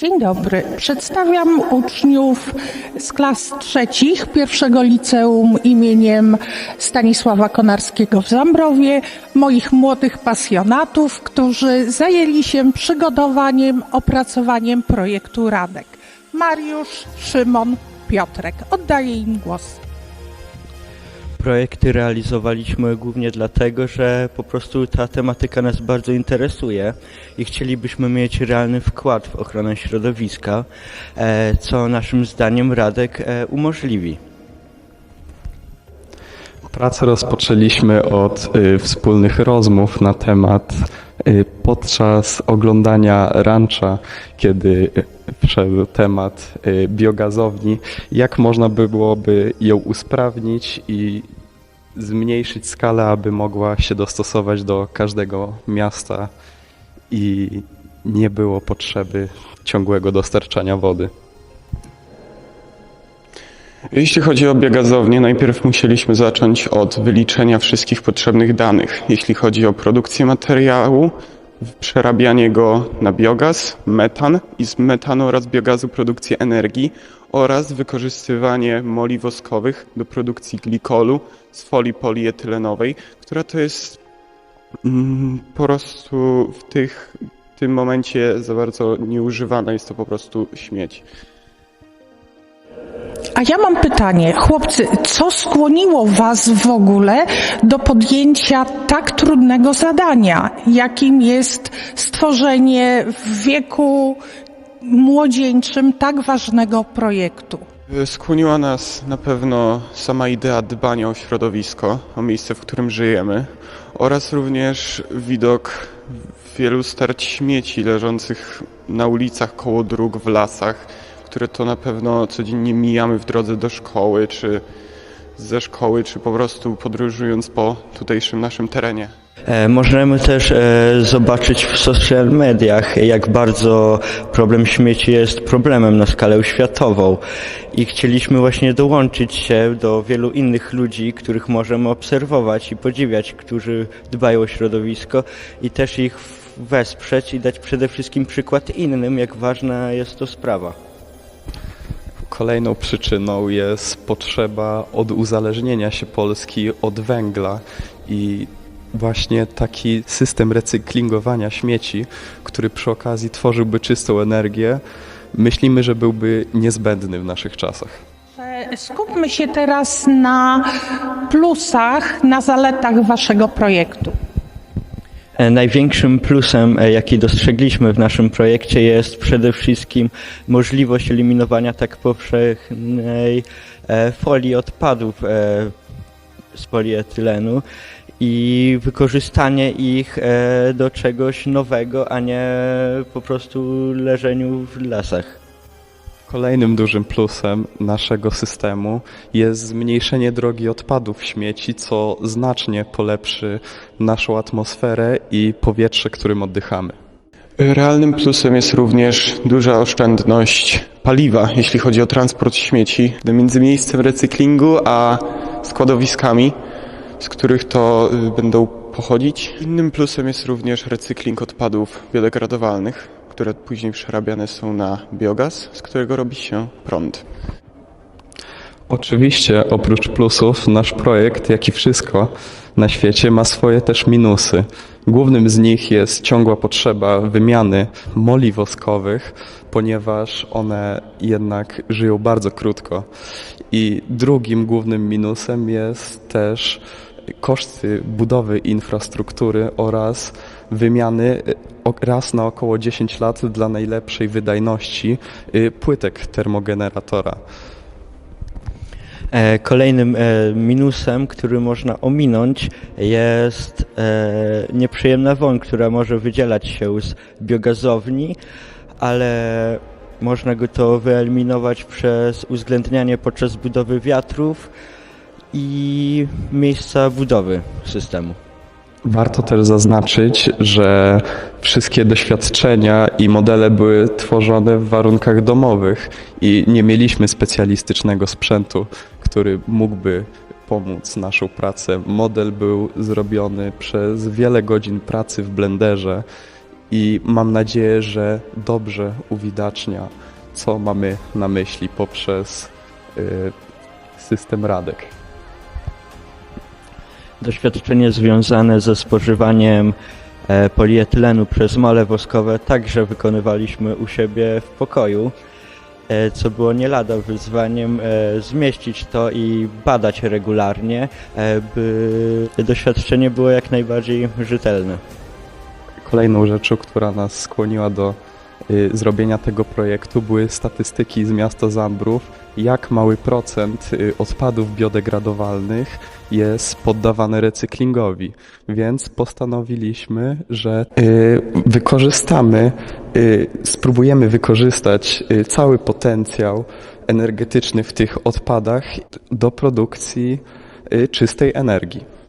Dzień dobry. Przedstawiam uczniów z klas trzecich pierwszego liceum imieniem Stanisława Konarskiego w Zambrowie, moich młodych pasjonatów, którzy zajęli się przygotowaniem, opracowaniem projektu Radek. Mariusz, Szymon, Piotrek. Oddaję im głos. Projekty realizowaliśmy głównie dlatego, że po prostu ta tematyka nas bardzo interesuje i chcielibyśmy mieć realny wkład w ochronę środowiska, e, co naszym zdaniem Radek e, umożliwi. Pracę rozpoczęliśmy od y, wspólnych rozmów na temat y, podczas oglądania rancza, kiedy y, wszedł temat biogazowni, jak można byłoby ją usprawnić i zmniejszyć skalę, aby mogła się dostosować do każdego miasta i nie było potrzeby ciągłego dostarczania wody. Jeśli chodzi o biogazownię, najpierw musieliśmy zacząć od wyliczenia wszystkich potrzebnych danych. Jeśli chodzi o produkcję materiału, przerabianie go na biogaz, metan i z metanu oraz biogazu produkcję energii oraz wykorzystywanie moli woskowych do produkcji glikolu z folii polietylenowej, która to jest mm, po prostu w tych, w tym momencie za bardzo nieużywana, jest to po prostu śmieć. A ja mam pytanie, chłopcy, co skłoniło Was w ogóle do podjęcia tak trudnego zadania, jakim jest stworzenie w wieku młodzieńczym tak ważnego projektu? Skłoniła nas na pewno sama idea dbania o środowisko, o miejsce, w którym żyjemy oraz również widok wielu starć śmieci leżących na ulicach, koło dróg, w lasach, które to na pewno codziennie mijamy w drodze do szkoły, czy ze szkoły, czy po prostu podróżując po tutejszym naszym terenie. E, Możemy też e, zobaczyć w social mediach, jak bardzo problem śmieci jest problemem na skalę światową i chcieliśmy właśnie dołączyć się do wielu innych ludzi, których możemy obserwować i podziwiać, którzy dbają o środowisko i też ich wesprzeć i dać przede wszystkim przykład innym, jak ważna jest to sprawa. Kolejną przyczyną jest potrzeba oduzależnienia się Polski od węgla i właśnie taki system recyklingowania śmieci, który przy okazji tworzyłby czystą energię, myślimy, że byłby niezbędny w naszych czasach. Skupmy się teraz na plusach, na zaletach Waszego projektu. E, Największym plusem, e, jaki dostrzegliśmy w naszym projekcie jest przede wszystkim możliwość eliminowania tak powszechnej e, folii odpadów z polietylenu i wykorzystanie ich do czegoś nowego, a nie po prostu leżeniu w lasach. Kolejnym dużym plusem naszego systemu jest zmniejszenie drogi odpadów śmieci, co znacznie polepszy naszą atmosferę i powietrze, którym oddychamy. Realnym plusem jest również duża oszczędność paliwa, jeśli chodzi o transport śmieci między miejscem recyklingu a składowiskami, z których to y, będą pochodzić. Innym plusem jest również recykling odpadów biodegradowalnych, które później przerabiane są na biogaz, z którego robi się prąd. Oczywiście, oprócz plusów, nasz projekt, jak i wszystko na świecie, ma swoje też minusy. Głównym z nich jest ciągła potrzeba wymiany moli woskowych, ponieważ one jednak żyją bardzo krótko. I drugim głównym minusem jest też koszty budowy infrastruktury oraz wymiany o- raz na około 10 lat dla najlepszej wydajności y, płytek termogeneratora. E, Kolejnym e, minusem, który można ominąć, jest e, nieprzyjemna woń, która może wydzielać się z biogazowni, ale można go to wyeliminować przez uwzględnianie podczas budowy wiatrów i miejsca budowy systemu. Warto też zaznaczyć, że wszystkie doświadczenia i modele były tworzone w warunkach domowych i nie mieliśmy specjalistycznego sprzętu, który mógłby pomóc naszą pracę. Model był zrobiony przez wiele godzin pracy w blenderze i mam nadzieję, że dobrze uwidacznia, co mamy na myśli poprzez y, system Radek. Doświadczenie związane ze spożywaniem e, polietylenu przez mole woskowe także wykonywaliśmy u siebie w pokoju, e, co było nie lada wyzwaniem e, zmieścić to i badać regularnie, by doświadczenie było jak najbardziej rzetelne. Kolejną rzeczą, która nas skłoniła do zrobienia tego projektu, były statystyki z miasta Zambrów, jak mały procent y, odpadów biodegradowalnych jest poddawany recyklingowi. Więc postanowiliśmy, że y, wykorzystamy, y, spróbujemy wykorzystać y, cały potencjał energetyczny w tych odpadach do produkcji y, czystej energii.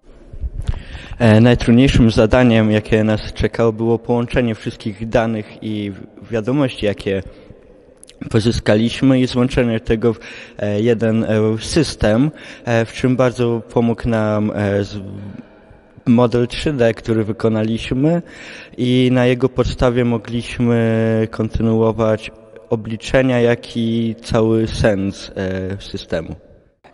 E, Najtrudniejszym zadaniem, jakie nas czekało, było połączenie wszystkich danych i wiadomości, jakie pozyskaliśmy i złączenie tego w e, jeden e, system, w czym bardzo pomógł nam model 3D, który wykonaliśmy i na jego podstawie mogliśmy kontynuować obliczenia, jak i cały sens systemu.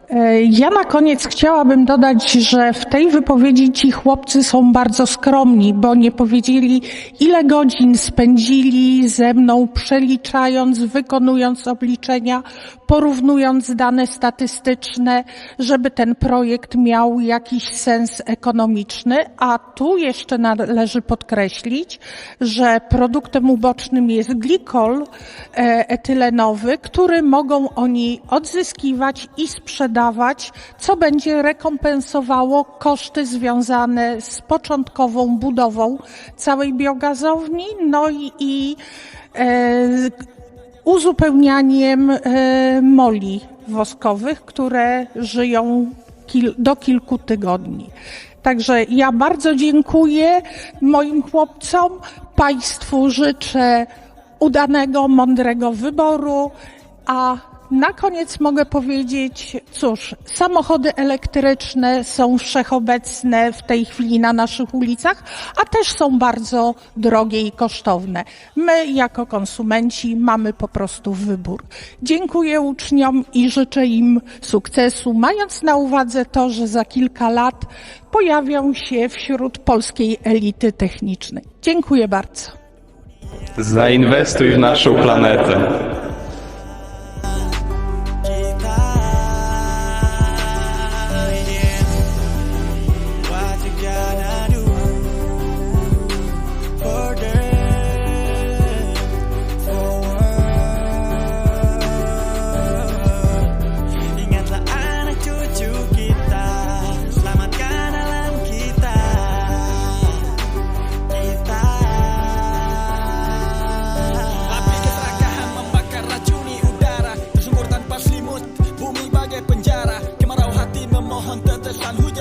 E, Ja na koniec chciałabym dodać, że w tej wypowiedzi ci chłopcy są bardzo skromni, bo nie powiedzieli, ile godzin spędzili ze mną, przeliczając, wykonując obliczenia, porównując dane statystyczne, żeby ten projekt miał jakiś sens ekonomiczny. A tu jeszcze należy podkreślić, że produktem ubocznym jest glikol e, etylenowy, który mogą oni odzyskiwać i sprzedawać, co będzie rekompensowało koszty związane z początkową budową całej biogazowni, no i, i e, uzupełnianiem e, moli woskowych, które żyją do kilku tygodni. Także ja bardzo dziękuję moim chłopcom, Państwu życzę udanego, mądrego wyboru, a na koniec mogę powiedzieć, cóż, samochody elektryczne są wszechobecne w tej chwili na naszych ulicach, a też są bardzo drogie i kosztowne. My, jako konsumenci, mamy po prostu wybór. Dziękuję uczniom i życzę im sukcesu, mając na uwadze to, że za kilka lat pojawią się wśród polskiej elity technicznej. Dziękuję bardzo. Zainwestuj w naszą planetę. antes de San Luis